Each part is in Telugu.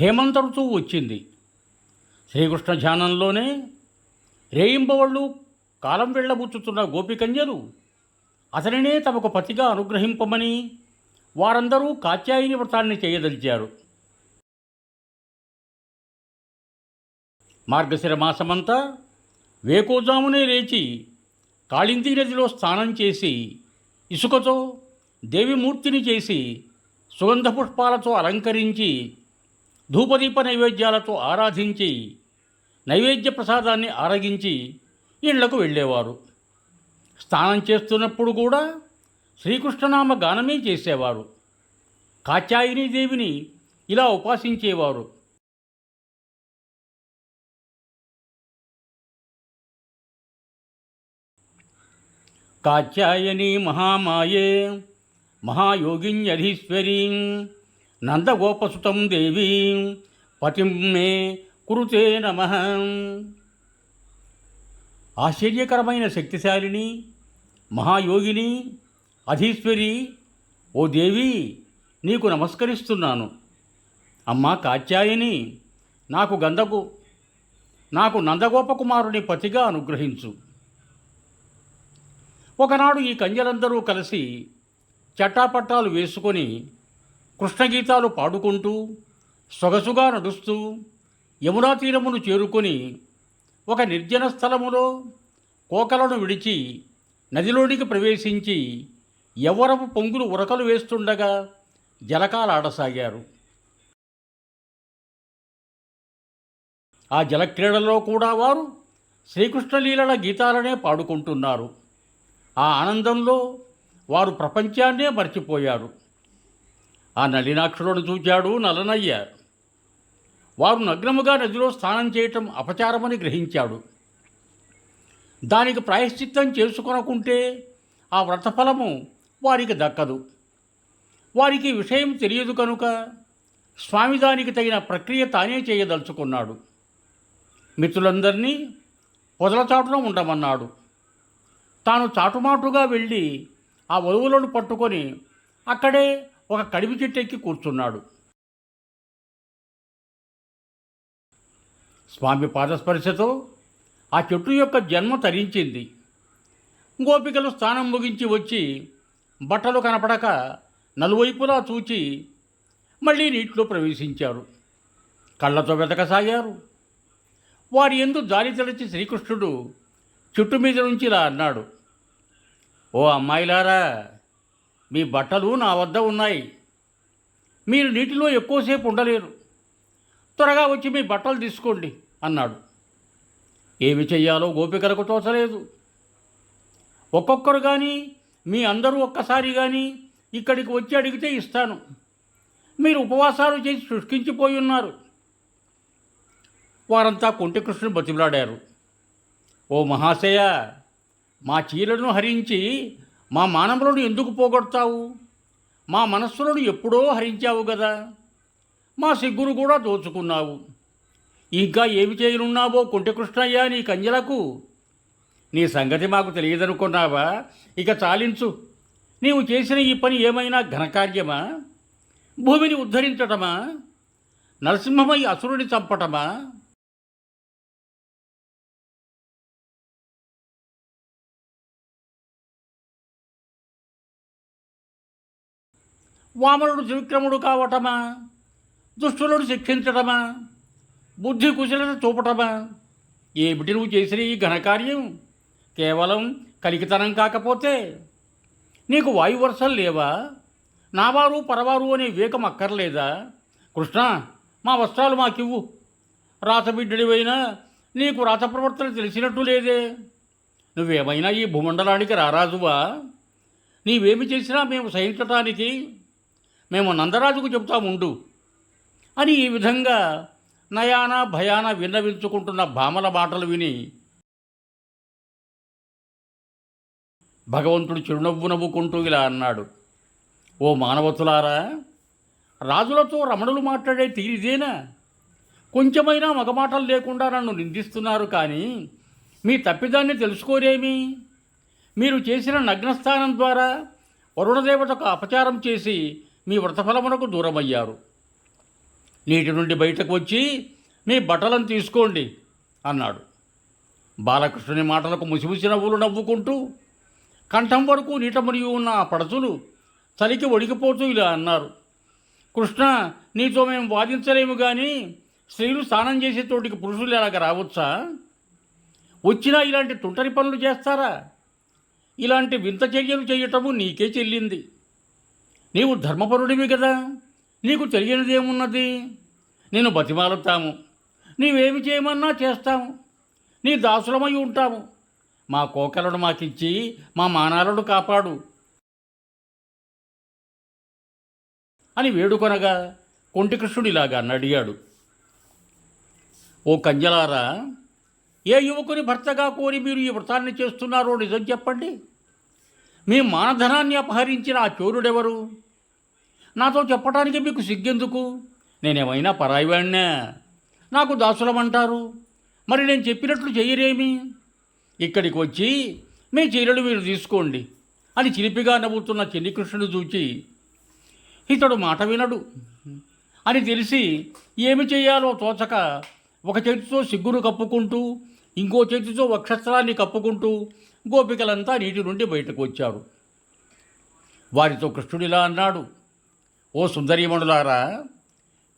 హేమంత ఋతువు వచ్చింది. శ్రీకృష్ణ ధ్యానంలోనే రేయింబవళ్ళు కాలం వెళ్ళబుచ్చుతున్న గోపికన్యలు అతనినే తమకు పతిగా అనుగ్రహింపమని వారందరూ కాత్యాయిని వ్రతాన్ని చేయదలిచారు. మార్గశిర మాసమంతా వేకోజామునే లేచి కాళింది నదిలో స్నానం చేసి ఇసుకతో దేవిమూర్తిని చేసి సుగంధ పుష్పాలతో అలంకరించి ధూపదీప నైవేద్యాలతో ఆరాధించి నైవేద్య ప్రసాదాన్ని ఆరగించి ఇళ్ళకు వెళ్ళేవారు. స్నానం చేస్తున్నప్పుడు కూడా శ్రీకృష్ణనామ గానమే చేసేవారు. కాత్యాయని దేవిని ఇలా ఉపాసించేవారు. కాత్యాయని మహామాయే మహాయోగిన్యధీశ్వరీం నందగోపసుతం దేవీ పతిం మే కురుతే నమ. ఆశ్చర్యకరమైన శక్తిశాలిని మహాయోగిని అధీశ్వరి ఓ దేవి నీకు నమస్కరిస్తున్నాను. అమ్మా కాత్యాయని నాకు గంధకు నాకు నందగోపకుమారుని పతిగా అనుగ్రహించు. ఒకనాడు ఈ కంజలందరూ కలిసి చట్టాపట్టాలు వేసుకొని కృష్ణగీతాలు పాడుకుంటూ సొగసుగా నడుస్తూ యమునా తీరమును చేరుకొని ఒక నిర్జన స్థలములో కోకలను విడిచి నదిలోనికి ప్రవేశించి ఎవరపు పొంగులు ఉరకలు వేస్తుండగా జలకాలాడసాగారు. ఆ జలక్రీడలో కూడా వారు శ్రీకృష్ణలీలల గీతాలనే పాడుకుంటున్నారు. ఆ ఆనందంలో వారు ప్రపంచాన్నే మర్చిపోయారు. ఆ నలినాక్షులను చూచాడు నలనయ్య. వారు నగ్నముగా నదిలో స్నానం చేయటం అపచారమని గ్రహించాడు. దానికి ప్రాయశ్చిత్తం చేసుకొనకుంటే ఆ వ్రతఫలము వారికి దక్కదు. వారికి విషయం తెలియదు కనుక స్వామి దానికి తగిన ప్రక్రియ తానే చేయదలుచుకున్నాడు. మిత్రులందరినీ పొదల చాటున ఉండమన్నాడు. తాను చాటుమాటుగా వెళ్ళి ఆ వధువులను పట్టుకొని అక్కడే ఒక కడిమి చెట్టు ఎక్కి కూర్చున్నాడు. స్వామి పాదస్పర్శతో ఆ చెట్టు యొక్క జన్మ తరించింది. గోపికలు స్నానం ముగించి వచ్చి బట్టలు కనపడక నలువైపులా చూచి మళ్ళీ నీటిలో ప్రవేశించారు. కళ్ళతో వెతకసాగారు. వారి ఎందు జాలి తలచి శ్రీకృష్ణుడు చెట్టు మీద నుంచి ఇలా అన్నాడు ఓ అమ్మాయిలారా మీ బట్టలు నా వద్ద ఉన్నాయి. మీరు నీటిలో ఎక్కువసేపు ఉండలేరు. త్వరగా వచ్చి మీ బట్టలు తీసుకోండి అన్నాడు. ఏమి చెయ్యాలో గోపికలకు తోచలేదు. ఒక్కొక్కరు కానీ మీ అందరూ ఒక్కసారి కానీ ఇక్కడికి వచ్చి అడిగితే ఇస్తాను. మీరు ఉపవాసాలు చేసి శుష్కించిపోయి ఉన్నారు. వారంతా కుంటికృష్ణుని బతిమలాడారు. ఓ మహాశయ మా చీరలను హరించి మా మానవులను ఎందుకు పోగొడతావు? మా మనస్సులను ఎప్పుడో హరించావు కదా మా సిగ్గును కూడా దోచుకున్నావు. ఇంకా ఏమి చేయనున్నావో కుంటికృష్ణయ్య నీ కంజలకు నీ సంగతి మాకు తెలియదనుకున్నావా? ఇక చాలించు. నీవు చేసిన ఈ పని ఏమైనా ఘనకార్యమా? భూమిని ఉద్ధరించటమా? నరసింహమై అసురుని చంపటమా? వామనుడు త్రివిక్రముడు కావటమా? దుష్టులను శిక్షించటమా? బుద్ధి కుశలత చూపటమా? ఏమిటి నువ్వు చేసిన ఈ ఘనకార్యం? కేవలం కలికితనం కాకపోతే నీకు వాయువర్షాలు లేవా? నావారు పరవారు అనే వివేకం అక్కర్లేదా? కృష్ణ మా వస్త్రాలు మాకివ్వు. రాతబిడ్డడివైనా నీకు రాత ప్రవర్తన తెలిసినట్టు లేదే. నువ్వేమైనా ఈ భూమండలానికి రారాజువా? నీవేమి చేసినా మేము సహించటానికి మేము నందరాజుకు చెబుతాముండు అని ఈ విధంగా నయాన భయాన విన్నవించుకుంటున్న భామల మాటలు విని భగవంతుడు చిరునవ్వు నవ్వుకుంటూ ఇలా అన్నాడు. ఓ మానవతులారా రాజులతో రమణులు మాట్లాడే తీరిదేనా కొంచెమైనా మగమాటలు లేకుండా నన్ను నిందిస్తున్నారు కానీ మీ తప్పిదాన్ని తెలుసుకోరేమి? మీరు చేసిన నగ్నస్థానం ద్వారా వరుణదేవతకు అపచారం చేసి మీ వ్రతఫలమునకు దూరమయ్యారు. నీటి నుండి బయటకు వచ్చి మీ బట్టలను తీసుకోండి అన్నాడు. బాలకృష్ణుని మాటలకు ముసిముసి నవ్వులు నవ్వుకుంటూ కంఠం వరకు నీట మునిగి ఉన్న ఆ పడతులు చలికి వణికిపోతూ ఇలా అన్నారు. కృష్ణ నీతో మేము వాదించలేము కానీ స్త్రీలు స్నానం చేసే తోటికి పురుషులు ఎలాగ రావచ్చా? వచ్చినా ఇలాంటి తుంటరి పనులు చేస్తారా? ఇలాంటి వింత చర్యలు చేయటము నీకే చెల్లింది. నీవు ధర్మపరుడివి కదా. నీకు తెలియనిదేమున్నది? నేను బతిమాలుతాము. నీవేమి చేయమన్నా చేస్తాము. నీ దాసులమై ఉంటాము. మా కోకలను మాకిచ్చి మా మానాలను కాపాడు. అని వేడుకొనగా కొంటికృష్ణుడిలాగా నడిగాడు. ఓ కంజలారా ఏ యువకుని భర్తగా కోరి మీరు ఈ వ్రతాన్ని చేస్తున్నారో నిజం చెప్పండి. మీ మానధనాన్ని అపహరించిన ఆ చోరుడెవరు? నాతో చెప్పడానికి మీకు సిగ్గెందుకు? నేనేమైనా పరాయివాణ్ణా? నాకు దాసులమంటారు. మరి నేను చెప్పినట్లు చెయ్యరేమి? ఇక్కడికి వచ్చి మీ చీరలు మీరు తీసుకోండి అని చిలిపిగా నవ్వుతున్న చెన్నికృష్ణుడు చూచి ఇతడు మాట వినడు అని తెలిసి ఏమి చేయాలో తోచక ఒక చేతితో సిగ్గును కప్పుకుంటూ ఇంకో చేతితో వక్షస్త్రాన్ని కప్పుకుంటూ గోపికలంతా నీటి నుండి బయటకు వచ్చారు. వారితో కృష్ణుడిలా అన్నాడు. ఓ సుందరీమణులారా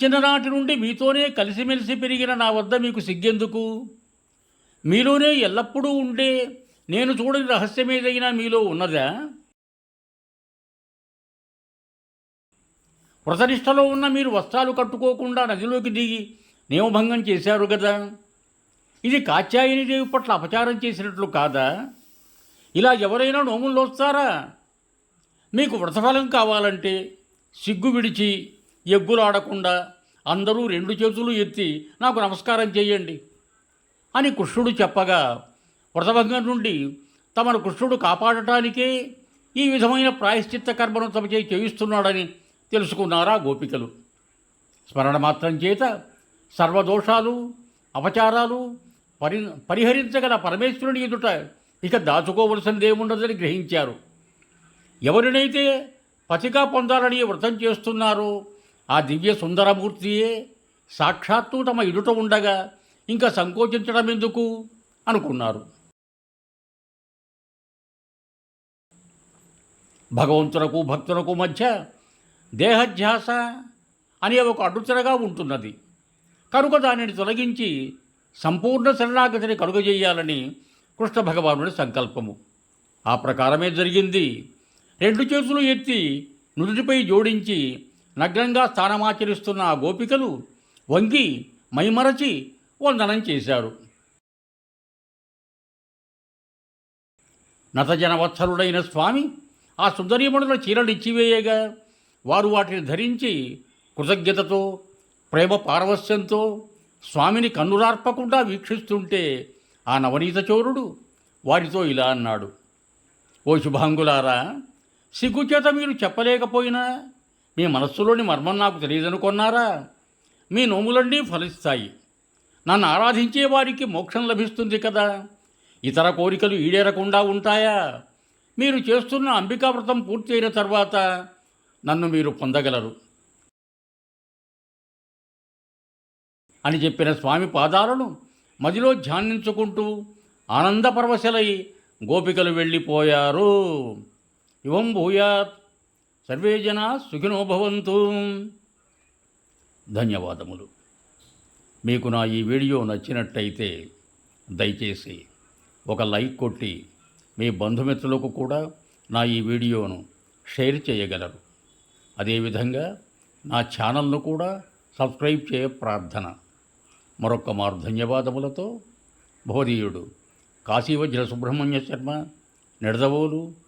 చిన్ననాటి నుండి మీతోనే కలిసిమెలిసి పెరిగిన నా వద్ద మీకు సిగ్గెందుకు? మీలోనే ఎల్లప్పుడూ ఉండే నేను చూడని రహస్యం ఏదైనా మీలో ఉన్నదా? వ్రతనిష్టలో ఉన్న మీరు వస్త్రాలు కట్టుకోకుండా నదిలోకి దిగి నియమభంగం చేశారు కదా ఇది కాత్యాయని దేవి పట్ల అపచారం చేసినట్లు కాదా? ఇలా ఎవరైనా నోములు వస్తారా మీకు వ్రతఫలం కావాలంటే సిగ్గు విడిచి ఎగ్గులాడకుండా అందరూ రెండు చేతులు ఎత్తి నాకు నమస్కారం చేయండి అని కృష్ణుడు చెప్పగా వ్రతభంగం నుండి తమను కృష్ణుడు కాపాడటానికే ఈ విధమైన ప్రాయశ్చిత్త కర్మను తమ చేయి చేయిస్తున్నాడని తెలుసుకున్నారా గోపికలు. స్మరణ మాత్రం చేత సర్వదోషాలు అపచారాలు పరి పరిహరించగల పరమేశ్వరుని ఎదుట ఇక దాచుకోవలసినదేముండదని గ్రహించారు. ఎవరినైతే పతిగా పొందాలని వ్రతం చేస్తున్నారు. ఆ దివ్య సుందరమూర్తియే సాక్షాత్తు తమ ఎదుట ఉండగా ఇంకా సంకోచించడం ఎందుకు? అనుకున్నారు. భగవంతునకు భక్తులకు మధ్య దేహధ్యాస అనే ఒక అడ్డుచరగా ఉంటున్నది. కనుక దానిని తొలగించి సంపూర్ణ శరణాగతిని కలుగజేయాలని కృష్ణ భగవానుడి సంకల్పము. ఆ ప్రకారమే జరిగింది. రెండు చేతులు ఎత్తి నుదుటిపై జోడించి నగ్నంగా స్థానమాచరిస్తున్న ఆ గోపికలు వంగి మైమరచి వందనం చేశారు. నతజనవత్సరుడైన స్వామి ఆ సుందరీమణుల చీరలు ఇచ్చివేయగా వారు వాటిని ధరించి కృతజ్ఞతతో ప్రేమ పారవస్యంతో స్వామిని కన్నురార్పకుండా వీక్షిస్తుంటే ఆ నవనీత చోరుడు వారితో ఇలా అన్నాడు. ఓ శుభాంగులారా సిగ్గుచేత మీరు చెప్పలేకపోయినా? మీ మనస్సులోని మర్మం నాకు తెలియదనుకున్నారా? మీ నోములన్నీ ఫలిస్తాయి. నన్ను ఆరాధించే వారికి మోక్షం లభిస్తుంది కదా? ఇతర కోరికలు ఈడేరకుండా ఉంటాయా? మీరు చేస్తున్న అంబికా వ్రతం పూర్తయిన తర్వాత నన్ను మీరు పొందగలరు. అని చెప్పిన స్వామి పాదాలను మదిలో ధ్యానించుకుంటూ ఆనందపరవశలై గోపికలు వెళ్ళిపోయారు. ఇవం భూయాత్. సర్వే జనా సుఖినో భవంతు. ధన్యవాదములు. మీకు నా ఈ వీడియో నచ్చినట్టయితే దయచేసి ఒక లైక్ కొట్టి మీ బంధుమిత్రులకు కూడా నా ఈ వీడియోను షేర్ చేయగలరు. అదేవిధంగా నా ఛానల్ను కూడా సబ్స్క్రైబ్ చేయ ప్రార్థన. మరొక్క మారు ధన్యవాదములతో భోదీయుడు కాశీవజ్ర సుబ్రహ్మణ్య శర్మ నిడదవోలు